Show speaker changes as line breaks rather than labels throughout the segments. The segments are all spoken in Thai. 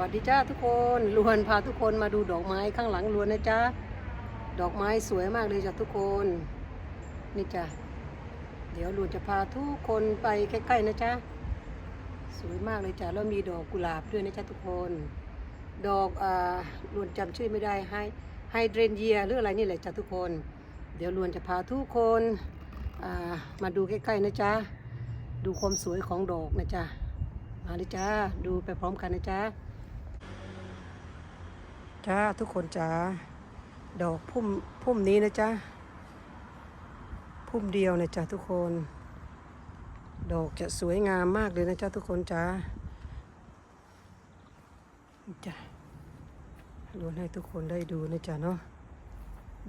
วัสดีจ้าทุกคนลวนพาทุกคนมาดูดอกไม้ข้างหลังลวนนะจ๊ะดอกไม้สวยมากเลยจ้ะทุกคนนี่จ้ะเดี๋ยวลวนจะพาทุกคนไปใกล้ๆนะจ๊ะสวยมากเลยจ้ะแล้วมีดอกกุหลาบด้วยนะจ๊ะทุกคน ดอกอ่าลวนจำชื่อไม่ได้ไฮไฮเดรนเยียหรืออะไรนี่แหละจ้ะทุกคน เดี๋ยวลวนจะพาทุกคนอ่ามาดูใกล้ๆนะจ๊ะดูความสวยของดอกนะจ๊ะมาเลยจ้า ดูไปพร้อมกันนะจ้า จ้าทุกคนจ้าดอกพุ่มพุ่มนี้นะจ้าพุ่มเดียวนะจ้าทุกคน ดอกจะสวยงามมากเลยนะจ้าทุกคนจ้าจ้าล้วนให้ทุกคนได้ดูนะจ้าเนาะ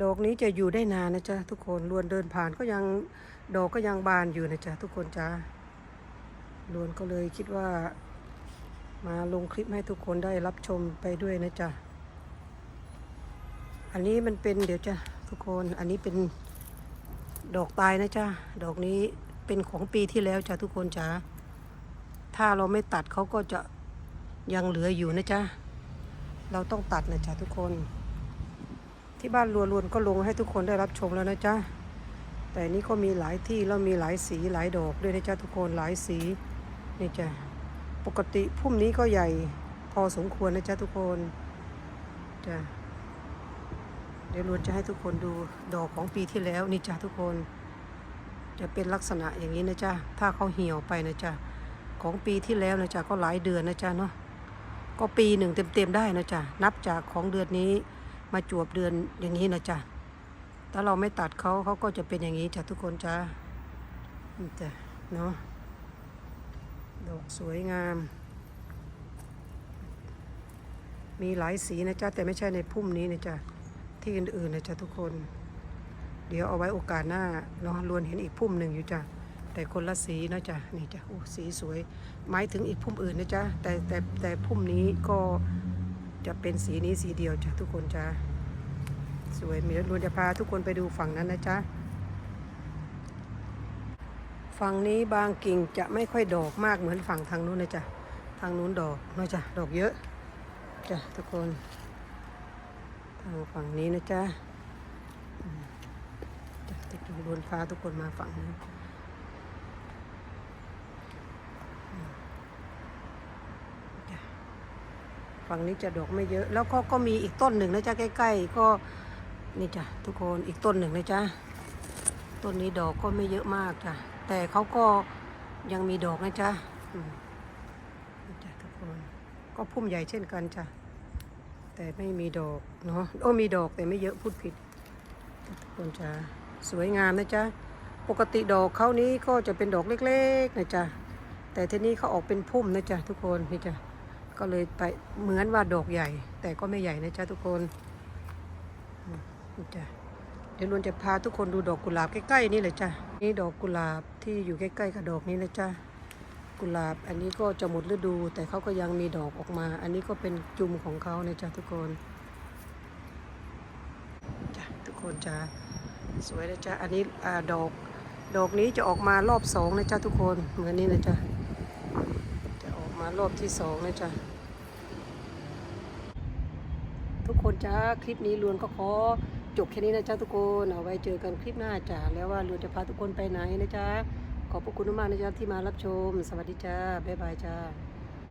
ดอกนี้จะอยู่ได้นานนะจ๊ะทุกคนล้วนเดินผ่านก็ยังดอกก็ยังบานอยู่นะจ๊ะทุกคนจ้าลวนก็เลยคิดว่า มาลงคลิปให้ทุกคนได้รับชมไปด้วยนะจ๊ะ อันนี้มันเป็นเดี๋ยวจ้ะทุกคนอันนี้เป็นดอกตายนะจ๊ะดอกนี้เป็นของปีที่แล้วจ้ะทุกคนจ้ะถ้าเราไม่ตัดเขาก็จะยังเหลืออยู่นะจ๊ะเราต้องตัดนะจ๊ะทุกคน ที่บ้านลวนลวนก็ลงให้ทุกคนได้รับชมแล้วนะจ๊ะแต่นี่ก็มีหลายที่แล้วมีหลายสีหลายดอกด้วยนะจ๊ะทุกคนหลายสีนี่จ้ะปกติพุ่มนี้ก็ใหญ่พอสมควรนะจ๊ะทุกคนจ้ะ ดี๋ยวลวนจะให้ทุกคนดูดอกของปีที่แล้วนี่จ้ะทุกคน จะเป็นลักษณะอย่างนี้นะจ๊ะถ้าเขาเหี่ยวไปนะจ๊ะของปีที่แล้วนะจ๊ะก็หลายเดือนนะจ๊ะเนาะก็ปีหนึ่งเต็มๆได้นะจ๊ะนับจากของเดือนนี้มาจวบเดือนอย่างนี้นะจ๊ะถ้าเราไม่ตัดเขาเขาก็จะเป็นอย่างนี้จ้ะทุกคนจ้านี่จ้ะเนาะดอกสวยงาม มีหลายสีนะจ๊ะ แต่ไม่ใช่ในพุ่มนี้นะจ๊ะ ที่อื่นๆนะจ๊ะทุกคน เดี๋ยวเอาไว้โอกาสหน้าเนาะลวนเห็นอีกพุ่มหนึ่งอยู่จ้ะแต่คนละสีนะจ๊ะนี่จ้ะโอ้สีสวยหมายถึงอีกพุ่มอื่นนะจ๊ะแต่แต่แต่พุ่มนี้ก็จะเป็นสีนี้สีเดียวจ้ะทุกคนจ้าสวยมีรวนจะพาทุกคนไปดูฝั่งนั้นนะจ๊ะฝั่งนี้บางกิ่งจะไม่ค่อยดอกมากเหมือนฝั่งทางนู้นนะจ๊ะทางนู้นดอกนะจ๊ะดอกเยอะจ้ะทุกคน ทาฝั่งนี้นะจ๊ะจะติดรวนพาทุกคนมาฝั่งนี้ฝั่งนี้จะดอกไม่เยอะ แล้วก็ก็มีอีกต้นหนึ่งนะจ๊ะใกล้ ๆ ก็นี่จ้ะทุกคนอีกต้นหนึ่งนะจ๊ะต้นนี้ดอกก็ไม่เยอะมากจ้ะแต่เขาก็ยังมีดอกนะจ๊ะนี่จ้ะทุกคนก็พุ่มใหญ่เช่นกันจ้ะ แต่ไม่มีดอกเนาะโอ้มีดอกแต่ไม่เยอะพูดผิดทุกคนจ้ะสวยงามนะจ๊ะปกติดอกเขานี้ก็จะเป็นดอกเล็กๆนะจ๊ะแต่ทีนี้เขาออกเป็นพุ่มนะจ๊ะทุกคนนี่จ้ะก็เลยไปเหมือนว่าดอกใหญ่ แต่ก็ไม่ใหญ่นะจ๊ะทุกคนนี่จ้ะเดี๋ยวลวนจะพาทุกคนดูดอกกุหลาบใกล้ๆนี่เลยจ้ะนี่ดอกกุหลาบที่อยู่ใกล้ๆกับดอกนี้นะจ้ะ กุหลาบ อันนี้ก็จะหมดฤดู แต่เขาก็ยังมีดอกออกมา อันนี้ก็เป็นจุ่มของเขาในจ้ะทุกคนจ้ะทุกคนจ้ะสวยนะจ้ะอันนี้อดอกดอกนี้จะออกมารอบสองนะจ้ะทุกคนเหมือนนี้นะจ้ะจะออกมารอบที่สองนะจ้ะทุกคนจ้าคลิปนี้ลวนก็ขอจบแค่นี้นะจ๊ะทุกคน เอาไว้เจอกันคลิปหน้าจ้าแล้วว่าลวนจะพาทุกคนไปไหนนะจ๊ะ ขอบพระคุณมากนะจ๊ะที่มารับชม สวัสดีจ้า บ๊ายบายจ้า